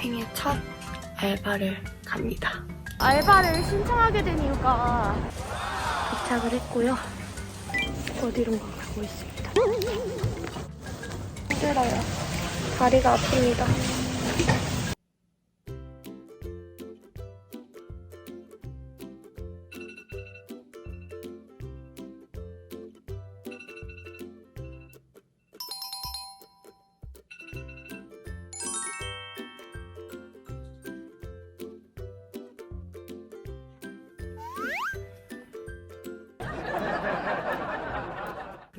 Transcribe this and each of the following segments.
생애 첫 알바를 갑니다. 알바를 신청하게 된 이유가 도착을 했고요. 어디론가 가고 있습니다. 힘들어요. 다리가 아픕니다.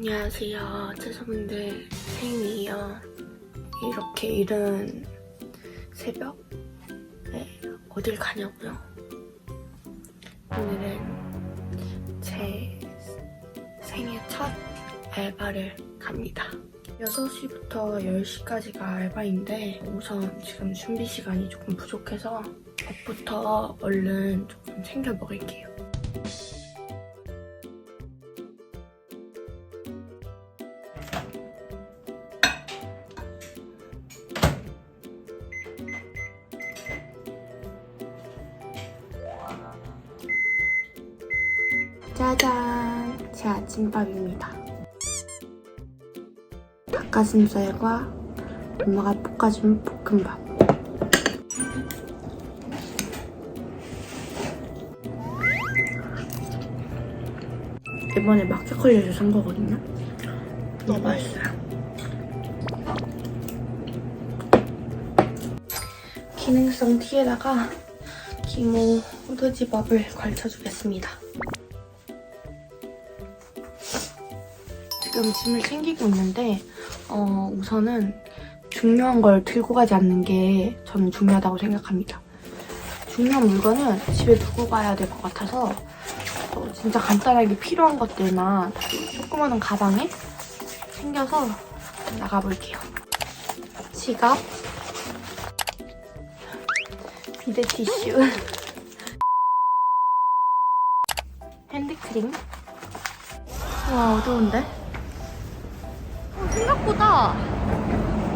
안녕하세요. 채소분들 생이에요. 이렇게 이른 새벽에 어딜 가냐고요? 오늘은 제 생애 첫 알바를 갑니다. 6시부터 10시까지가 알바인데 우선 지금 준비 시간이 조금 부족해서 밥부터 얼른 조금 챙겨 먹을게요. 짜잔! 제 아침밥입니다. 닭가슴살과 엄마가 볶아준 볶음밥. 이번에 마켓컬리에서 산 거거든요. 너무 맛있어요. 기능성 티에다가 기모 후드집업을 걸쳐주겠습니다. 지금 짐을 챙기고 있는데 어, 우선은 중요한 걸 들고 가지 않는 게 저는 중요하다고 생각합니다. 중요한 물건은 집에 두고 가야 될 것 같아서 어, 진짜 간단하게 필요한 것들만 조그마한 가방에 챙겨서 나가볼게요. 지갑, 비데 티슈, 핸드크림. 와 어두운데? 어, 생각보다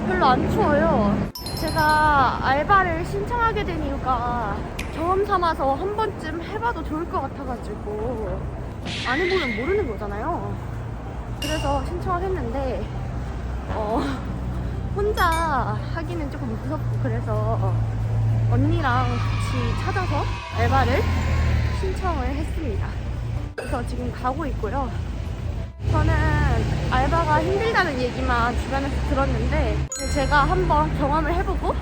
별로 안 추워요. 제가 알바를 신청하게 된 이유가 경험 삼아서 한 번쯤 해봐도 좋을 것 같아가지고 안 해보면 모르는 거잖아요. 그래서 신청을 했는데 어, 혼자 하기는 조금 무섭고 그래서 언니랑 같이 찾아서 알바를 신청을 했습니다. 그래서 지금 가고 있고요. 저는 알바가 힘들다는 얘기만 주변에서 들었는데 제가 한번 경험을 해보고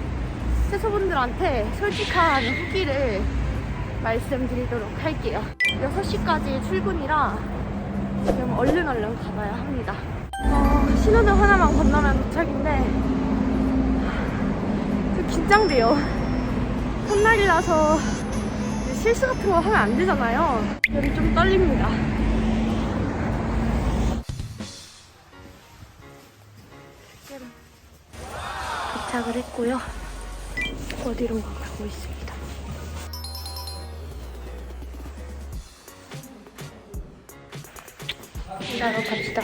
채소분들한테 솔직한 후기를 말씀드리도록 할게요. 6시까지 출근이라 지금 얼른 얼른 가봐야 합니다. 어, 신호등 하나만 건너면 도착인데 좀 긴장돼요. 첫날이라서 실수 같은 거 하면 안 되잖아요. 그래서 좀 떨립니다. 도착을 했고요. 어디론가 가고 있습니다. 일하러 갑시다.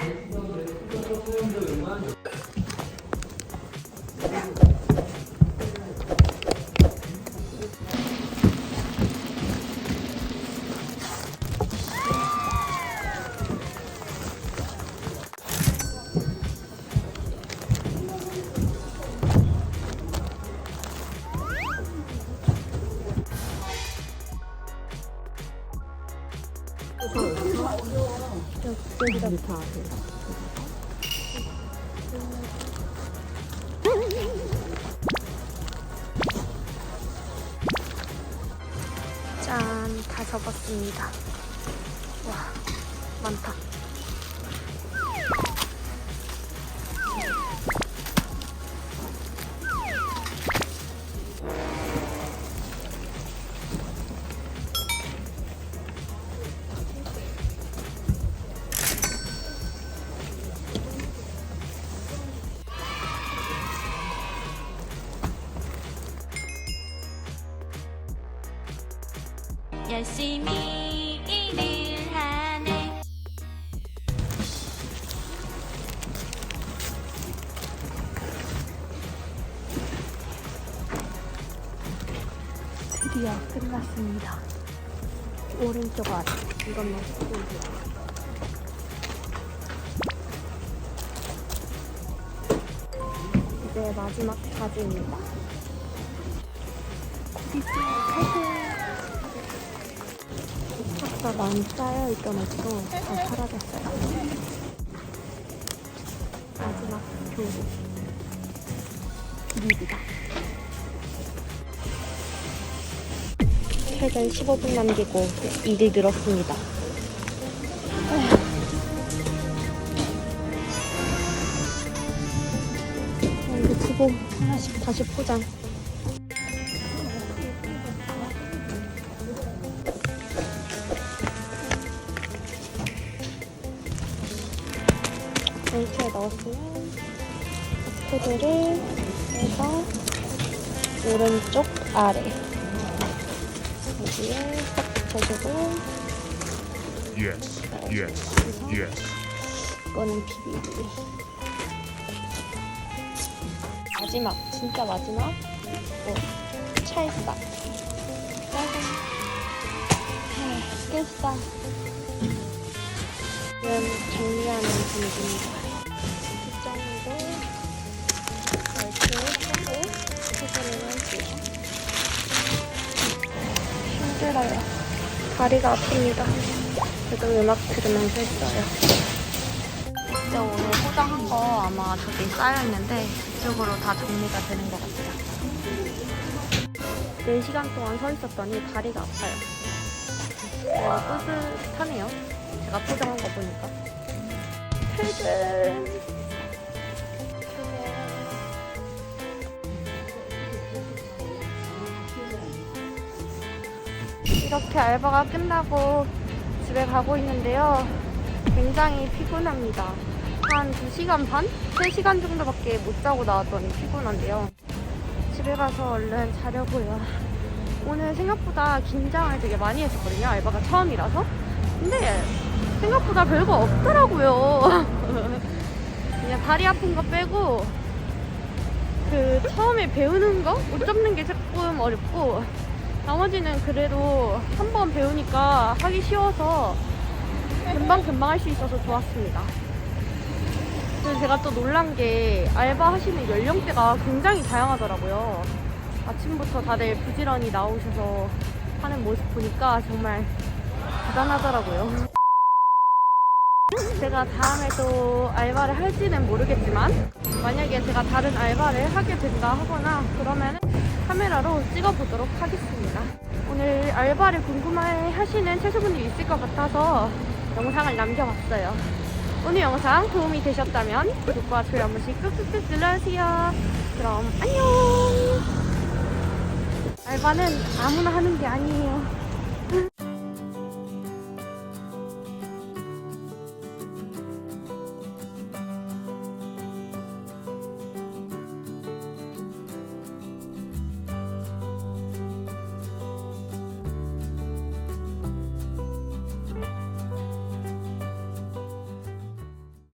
짠, 다 접었습니다. 와, 많다. 열심히 일을 하네 드디어 끝났습니다. 오른쪽 아래 이건 넣고 이제 마지막 과제입니다. 아까 많이 쌓여있던 옷도 다 사라졌어요. 마지막 교복. 립이다. 퇴근 15분 남기고 일이 늘었습니다. 아, 이거 두고 하나씩 다시 포장. 넣었으면 코드를 해서 오른쪽 아래. 여기에 딱 붙여주고. Yes, yes, yes. 이거는 비비비 마지막 진짜 마지막? 어, 찰싹. 아, 끝상 지금 정리하는 분위기입니다 하고 소스를 해주고 힘들어요 다리가 아픕니다 그래도 음악 들으면서 했어요 이제 오늘 포장한 거 아마 저기 쌓여있는데 이쪽으로 다 정리가 되는 것 같아요. 4시간 동안 서 있었더니 다리가 아파요. 어, 뿌듯하네요. 제가 포장한 거 보니까. 퇴근! 이렇게 알바가 끝나고 집에 가고 있는데요. 굉장히 피곤합니다. 한 2시간 반? 3시간 정도밖에 못 자고 나왔더니 피곤한데요. 집에 가서 얼른 자려고요. 오늘 생각보다 긴장을 되게 많이 했었거든요. 알바가 처음이라서. 근데 생각보다 별거 없더라고요. 그냥 다리 아픈 거 빼고 그 처음에 배우는 거? 옷 접는 게 조금 어렵고 나머지는 그래도 한 번 배우니까 하기 쉬워서 금방 금방 할 수 있어서 좋았습니다. 제가 또 놀란 게 알바 하시는 연령대가 굉장히 다양하더라고요. 아침부터 다들 부지런히 나오셔서 하는 모습 보니까 정말 대단하더라고요. 제가 다음에 또 알바를 할지는 모르겠지만 만약에 제가 다른 알바를 하게 된다 하거나 그러면 카메라로 찍어보도록 하겠습니다. 오늘 알바를 궁금해 하시는 채소분들이 있을 것 같아서 영상을 남겨봤어요. 오늘 영상 도움이 되셨다면 구독과 좋아요 한 번씩 꾹꾹꾹 눌러주세요. 그럼 안녕! 알바는 아무나 하는 게 아니에요.